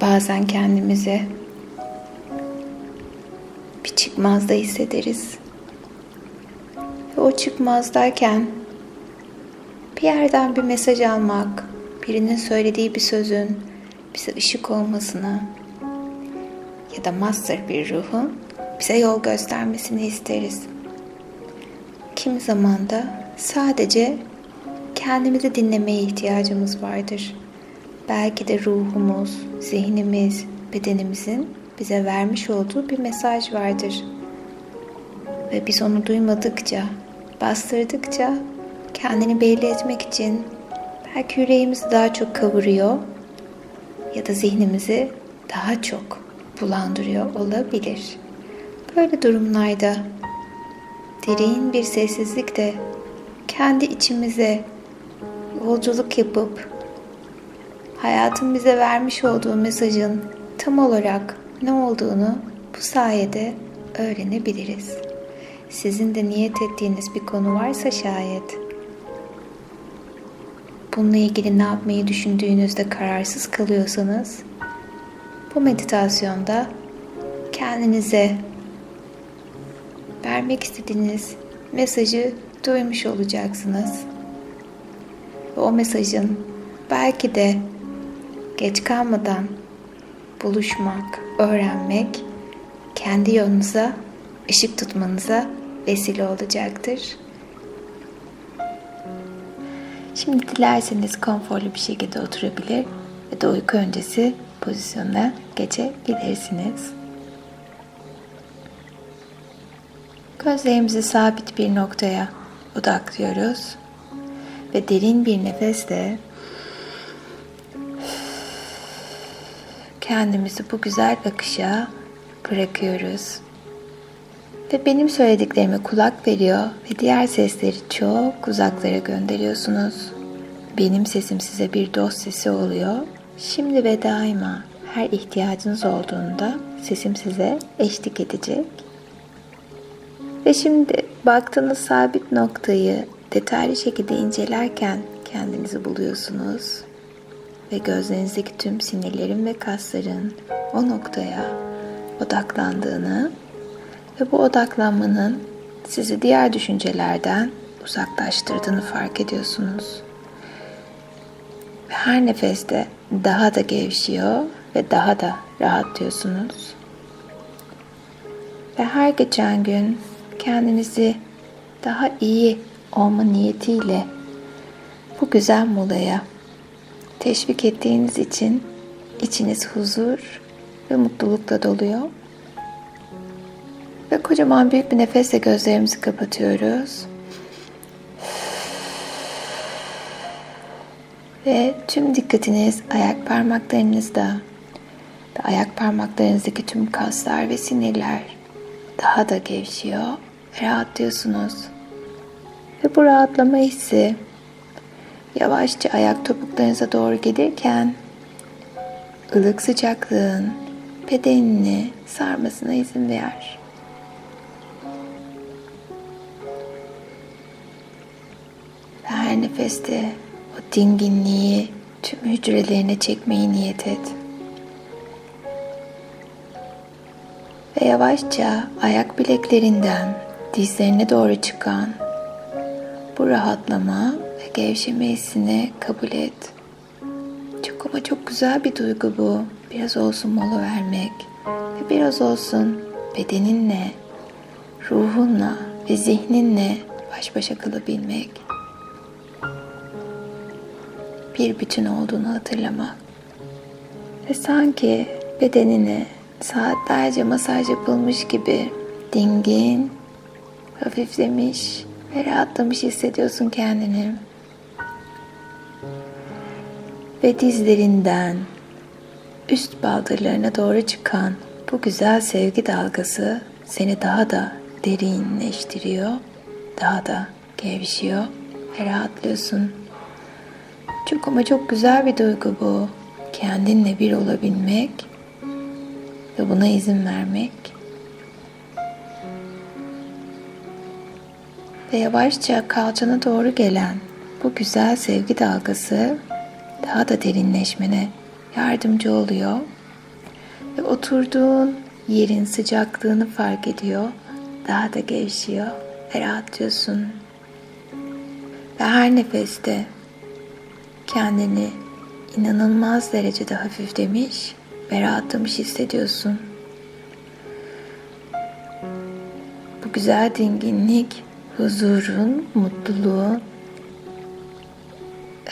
bazen kendimizi bir çıkmazda hissederiz. Ve o çıkmazdayken bir yerden bir mesaj almak, birinin söylediği bir sözün bize ışık olmasını ya da master bir ruhun bize yol göstermesini isteriz. Kimi zaman da sadece kendimizi dinlemeye ihtiyacımız vardır. Belki de ruhumuz, zihnimiz, bedenimizin bize vermiş olduğu bir mesaj vardır. Ve biz onu duymadıkça, bastırdıkça kendini belli etmek için belki yüreğimizi daha çok kavuruyor ya da zihnimizi daha çok bulandırıyor olabilir. Böyle durumlarda derin bir sessizlikte kendi içimize yolculuk yapıp hayatın bize vermiş olduğu mesajın tam olarak ne olduğunu bu sayede öğrenebiliriz. Sizin de niyet ettiğiniz bir konu varsa şayet bununla ilgili ne yapmayı düşündüğünüzde kararsız kalıyorsanız bu meditasyonda kendinize vermek istediğiniz mesajı duymuş olacaksınız. Ve o mesajın belki de geç kalmadan buluşmak, öğrenmek kendi yolunuza ışık tutmanıza vesile olacaktır. Şimdi dilerseniz konforlu bir şekilde oturabilir ve de uyku öncesi pozisyona geçebilirsiniz. Gözlerimizi sabit bir noktaya odaklıyoruz ve derin bir nefesle kendimizi bu güzel akışa bırakıyoruz. Ve benim söylediklerime kulak veriyor ve diğer sesleri çok uzaklara gönderiyorsunuz. Benim sesim size bir dost sesi oluyor. Şimdi ve daima her ihtiyacınız olduğunda sesim size eşlik edecek. Ve şimdi baktığınız sabit noktayı detaylı şekilde incelerken kendinizi buluyorsunuz. Ve gözlerinizdeki tüm sinirlerin ve kasların o noktaya odaklandığını ve bu odaklanmanın sizi diğer düşüncelerden uzaklaştırdığını fark ediyorsunuz. Ve her nefeste daha da gevşiyor ve daha da rahatlıyorsunuz. Ve her geçen gün kendinizi daha iyi olma niyetiyle bu güzel molaya teşvik ettiğiniz için içiniz huzur ve mutlulukla doluyor. Ve kocaman büyük bir nefesle gözlerimizi kapatıyoruz. Ve tüm dikkatiniz ayak parmaklarınızda ve ayak parmaklarınızdaki tüm kaslar ve sinirler daha da gevşiyor ve rahatlıyorsunuz. Ve bu rahatlama hissi yavaşça ayak topuklarınıza doğru gelirken ılık sıcaklığın bedenini sarmasına izin ver. Ve her nefeste o dinginliği tüm hücrelerine çekmeyi niyet et. Ve yavaşça ayak bileklerinden dizlerine doğru çıkan bu rahatlama ve gevşeme hissini kabul et. Çok ama çok güzel bir duygu bu. Biraz olsun mola vermek ve biraz olsun bedeninle, ruhunla ve zihninle baş başa kalabilmek. Bir bütün olduğunu hatırlamak. Ve sanki bedenini saatlerce masaj yapılmış gibi dingin, hafiflemiş ve rahatlamış hissediyorsun kendini. Ve dizlerinden üst baldırlarına doğru çıkan bu güzel sevgi dalgası seni daha da derinleştiriyor, daha da gevşiyor ve rahatlıyorsun. Çok ama çok güzel bir duygu bu. Kendinle bir olabilmek ve buna izin vermek. Ve yavaşça kalçana doğru gelen bu güzel sevgi dalgası daha da derinleşmene yardımcı oluyor Ve oturduğun yerin sıcaklığını fark ediyor. Daha da gevşiyor ve rahatlıyorsun. Ve her nefeste kendini inanılmaz derecede hafiflemiş ve rahatlamış hissediyorsun. Bu güzel dinginlik, huzurun, mutluluğun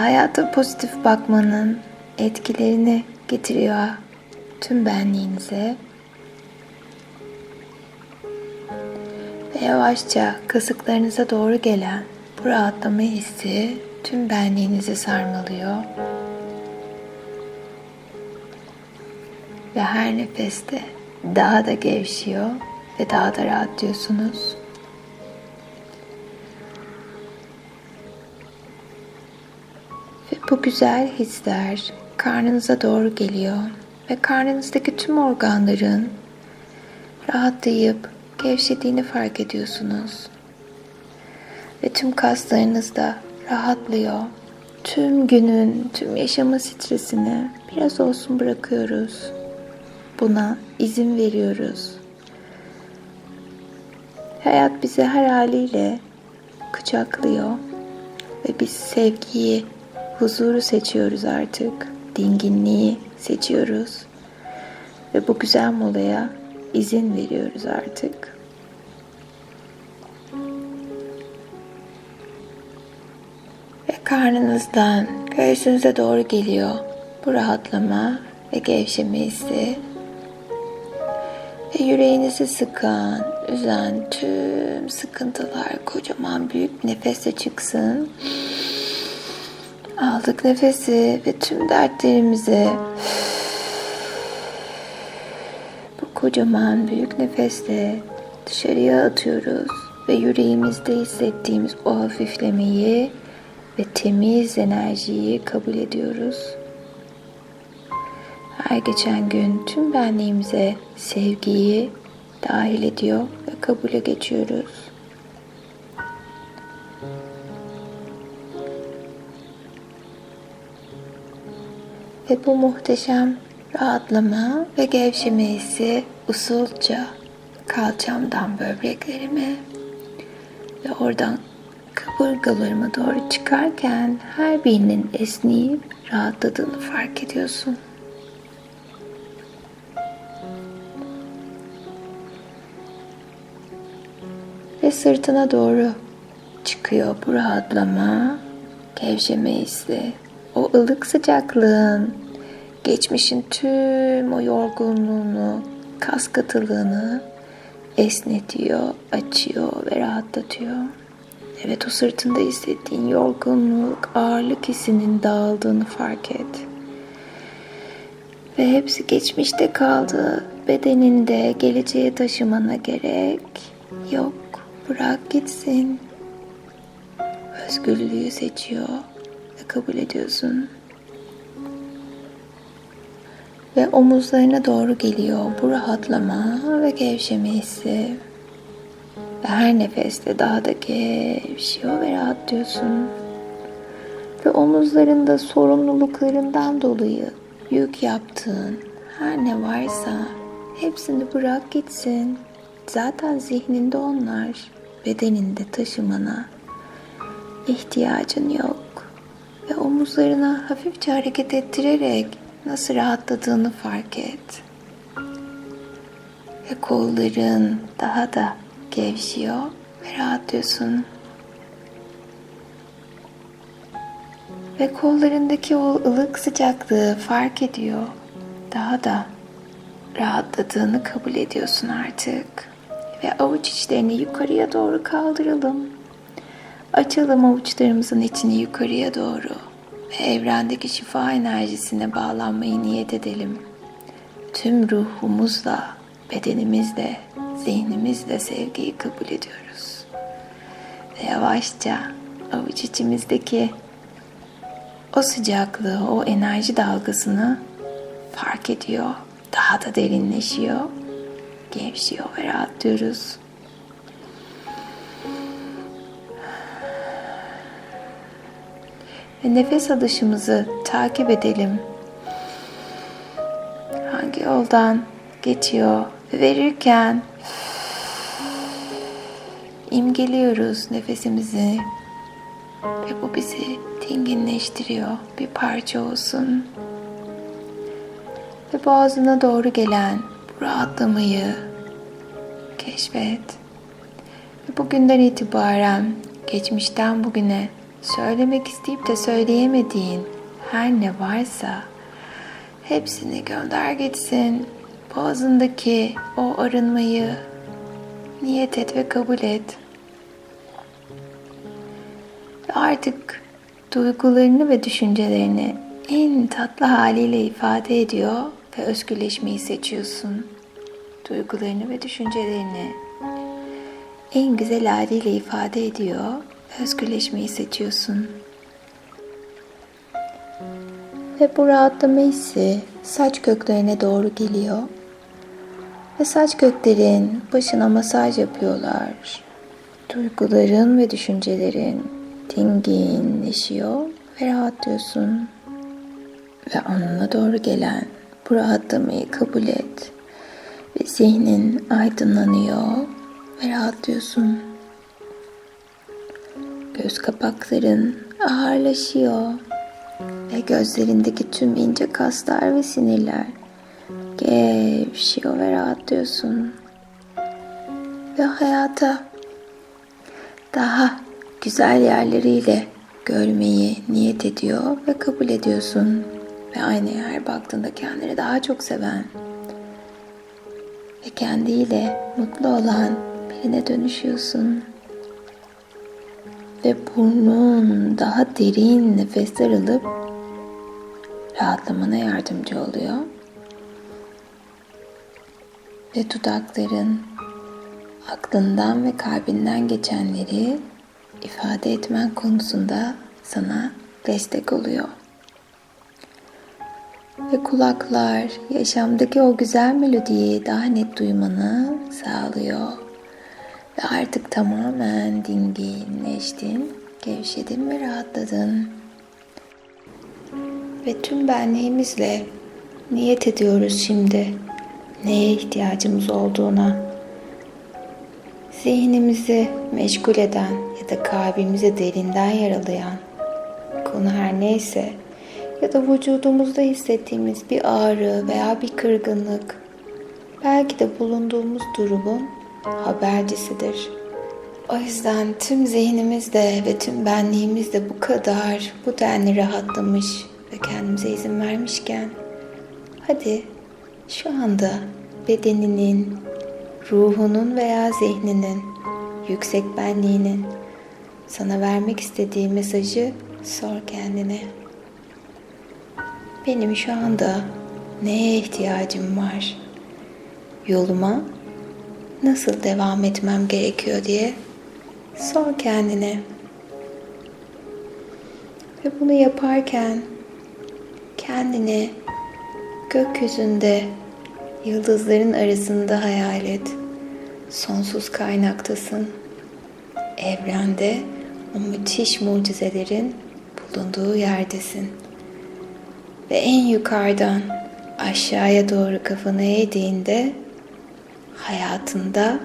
hayata pozitif bakmanın etkilerini getiriyor tüm benliğinize. Ve yavaşça kasıklarınıza doğru gelen bu rahatlama hissi tüm benliğinizi sarmalıyor. Ve her nefeste daha da gevşiyor ve daha da rahatlıyorsunuz. Bu güzel hisler karnınıza doğru geliyor ve karnınızdaki tüm organların rahatlayıp gevşediğini fark ediyorsunuz. Ve tüm kaslarınız da rahatlıyor. Tüm günün, tüm yaşama stresini biraz olsun bırakıyoruz. Buna izin veriyoruz. Hayat bizi her haliyle kucaklıyor ve biz sevgiyi, huzuru seçiyoruz artık. Dinginliği seçiyoruz. Ve bu güzel molaya izin veriyoruz artık. Ve karnınızdan göğsünüze doğru geliyor bu rahatlama ve gevşeme hissi. Ve yüreğinizi sıkan, üzen tüm sıkıntılar kocaman büyük nefesle çıksın. Aldık nefesi ve tüm dertlerimizi bu kocaman büyük nefesle dışarıya atıyoruz ve yüreğimizde hissettiğimiz o hafiflemeyi ve temiz enerjiyi kabul ediyoruz. Her geçen gün tüm benliğimize sevgiyi dahil ediyor ve kabule geçiyoruz. Ve bu muhteşem rahatlama ve gevşeme hissi usulca kalçamdan böbreklerime ve oradan kaburgalarıma doğru çıkarken her birinin esneyip rahatladığını fark ediyorsun. Ve sırtına doğru çıkıyor bu rahatlama, gevşeme hissi. O ılık sıcaklığın, geçmişin tüm o yorgunluğunu, kas katılığını esnetiyor, açıyor ve rahatlatıyor. Evet o sırtında hissettiğin yorgunluk, ağırlık hissinin dağıldığını fark et. Ve hepsi geçmişte kaldı. Bedeninde geleceğe taşımana gerek yok. Bırak gitsin. Özgürlüğü seçiyor kabul ediyorsun. Ve omuzlarına doğru geliyor bu rahatlama ve gevşeme hissi. Ve her nefeste daha da gevşiyor ve rahatlıyorsun. Ve omuzlarında sorumluluklarından dolayı yük yaptığın her ne varsa hepsini bırak gitsin. Zaten zihninde onlar, bedeninde taşımana ihtiyacın yok. Ve omuzlarına hafifçe hareket ettirerek nasıl rahatladığını fark et. Ve kolların daha da gevşiyor ve rahatlıyorsun. Ve kollarındaki o ılık sıcaklığı fark ediyor. Daha da rahatladığını kabul ediyorsun artık. Ve avuç içlerini yukarıya doğru kaldıralım. Açalım avuçlarımızın içini yukarıya doğru. Ve evrendeki şifa enerjisine bağlanmayı niyet edelim. Tüm ruhumuzla, bedenimizle, zihnimizle sevgiyi kabul ediyoruz. Ve yavaşça avuç içimizdeki o sıcaklığı, o enerji dalgasını fark ediyor. Daha da derinleşiyor. Gevşiyor ve rahatlıyoruz. Ve nefes alışımızı takip edelim. hangi yoldan geçiyor ve verirken imgeliyoruz nefesimizi ve bu bizi dinginleştiriyor. Bir parça olsun. Ve boğazına doğru gelen bu rahatlamayı keşfet. Ve bugünden itibaren geçmişten bugüne söylemek isteyip de söyleyemediğin her ne varsa hepsini gönder gitsin. Boğazındaki o arınmayı niyet et ve kabul et. Artık duygularını ve düşüncelerini en tatlı haliyle ifade ediyor ve özgürleşmeyi seçiyorsun. Duygularını ve düşüncelerini en güzel haliyle ifade ediyor özgürleşmeyi seçiyorsun. Ve bu rahatlama hissi saç köklerine doğru geliyor. Ve saç köklerin başına masaj yapıyorlar. Duyguların ve düşüncelerin dinginleşiyor ve rahatlıyorsun. Ve onunla doğru gelen bu rahatlamayı kabul et. Ve zihnin aydınlanıyor ve rahatlıyorsun. Göz kapakların ağırlaşıyor ve gözlerindeki tüm ince kaslar ve sinirler gevşiyor ve rahatlıyorsun. Ve hayata daha güzel yerleriyle görmeyi niyet ediyor ve kabul ediyorsun. Ve aynaya her baktığında kendini daha çok seven ve kendiyle mutlu olan birine dönüşüyorsun. Ve burnun daha derin nefesler alıp rahatlamana yardımcı oluyor. Ve dudakların aklından ve kalbinden geçenleri ifade etmen konusunda sana destek oluyor. Ve kulaklar yaşamdaki o güzel melodiyi daha net duymanı sağlıyor. Ve artık tamamen dinginleştin, gevşedin ve rahatladın. Ve tüm benliğimizle niyet ediyoruz şimdi neye ihtiyacımız olduğuna. Zihnimizi meşgul eden ya da kalbimizi derinden yaralayan konu her neyse ya da vücudumuzda hissettiğimiz bir ağrı veya bir kırgınlık belki de bulunduğumuz durumun habercisidir. O yüzden tüm zihnimizde ve tüm benliğimizde bu kadar bu denli rahatlamış ve kendimize izin vermişken hadi şu anda bedeninin, ruhunun veya zihninin, yüksek benliğinin sana vermek istediği mesajı sor kendine. Benim şu anda neye ihtiyacım var? Yoluma nasıl devam etmem gerekiyor diye sor kendine. Ve bunu yaparken kendini gökyüzünde yıldızların arasında hayal et. Sonsuz kaynaktasın. Evrende o müthiş mucizelerin bulunduğu yerdesin. Ve en yukarıdan aşağıya doğru kafanı eğdiğinde hayatında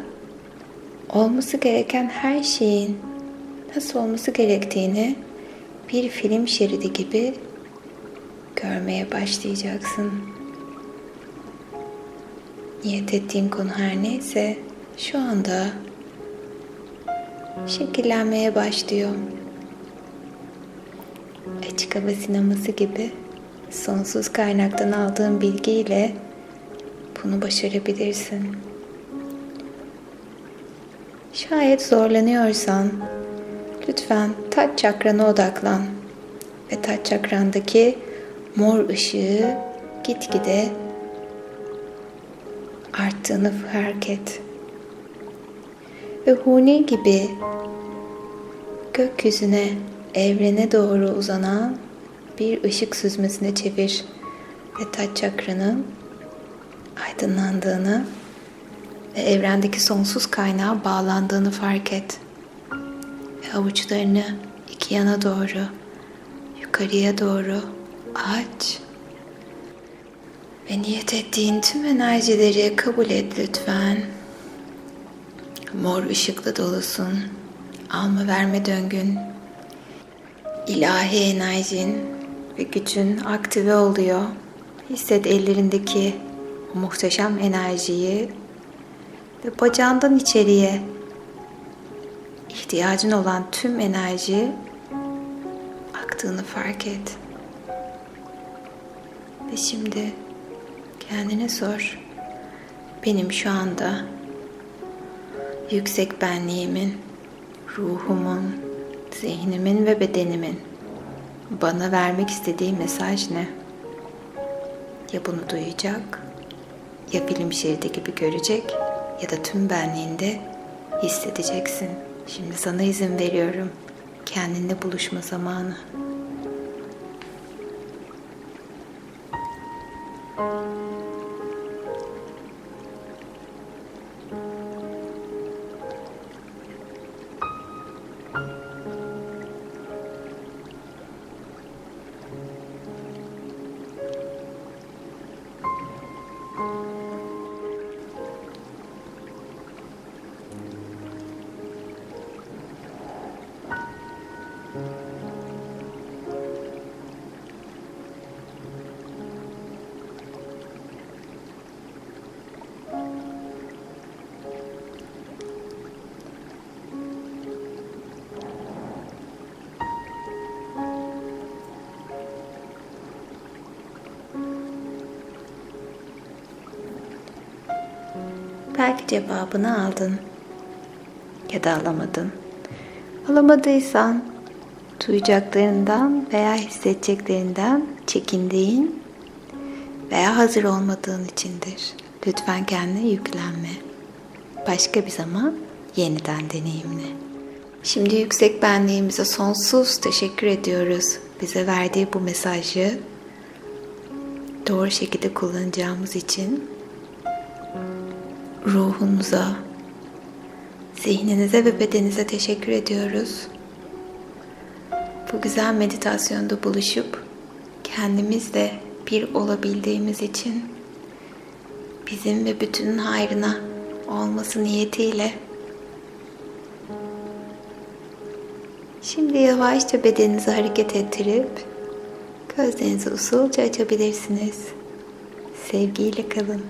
olması gereken her şeyin nasıl olması gerektiğini bir film şeridi gibi görmeye başlayacaksın. Niyet ettiğin konu her neyse şu anda şekillenmeye başlıyor. Açık hava sineması gibi sonsuz kaynaktan aldığın bilgiyle bunu başarabilirsin. Şayet zorlanıyorsan lütfen taç çakrana odaklan ve taç çakrandaki mor ışığı gitgide arttığını fark et. Ve huni gibi gökyüzüne, evrene doğru uzanan bir ışık süzmesine çevir ve taç çakranın aydınlandığını ve evrendeki sonsuz kaynağa bağlandığını fark et. Ve avuçlarını iki yana doğru, yukarıya doğru aç Ve niyet ettiğin tüm enerjileri kabul et lütfen. Mor ışıkla dolusun. Alma verme döngün. İlahi enerjin ve gücün aktive oluyor. Hisset ellerindeki muhteşem enerjiyi ve bacağından içeriye ihtiyacın olan tüm enerji aktığını fark et. Ve şimdi kendine sor. Benim şu anda yüksek benliğimin, ruhumun, zihnimin ve bedenimin bana vermek istediği mesaj ne? Ya bunu duyacak, ya film şeridi gibi görecek ya da tüm benliğinde hissedeceksin. Şimdi sana izin veriyorum. Kendinle buluşma zamanı. Belki cevabını aldın ya da alamadın. Alamadıysan duyacaklarından veya hissedeceklerinden çekindiğin veya hazır olmadığın içindir. Lütfen kendine yüklenme. Başka bir zaman yeniden deneyimle. Şimdi yüksek benliğimize sonsuz teşekkür ediyoruz. Bize verdiği bu mesajı doğru şekilde kullanacağımız için ruhunuza, zihninize ve bedeninize teşekkür ediyoruz. Bu güzel meditasyonda buluşup kendimizle bir olabildiğimiz için bizim ve bütünün hayrına olması niyetiyle Şimdi yavaşça bedeninizi hareket ettirip gözlerinizi usulca açabilirsiniz. Sevgiyle kalın.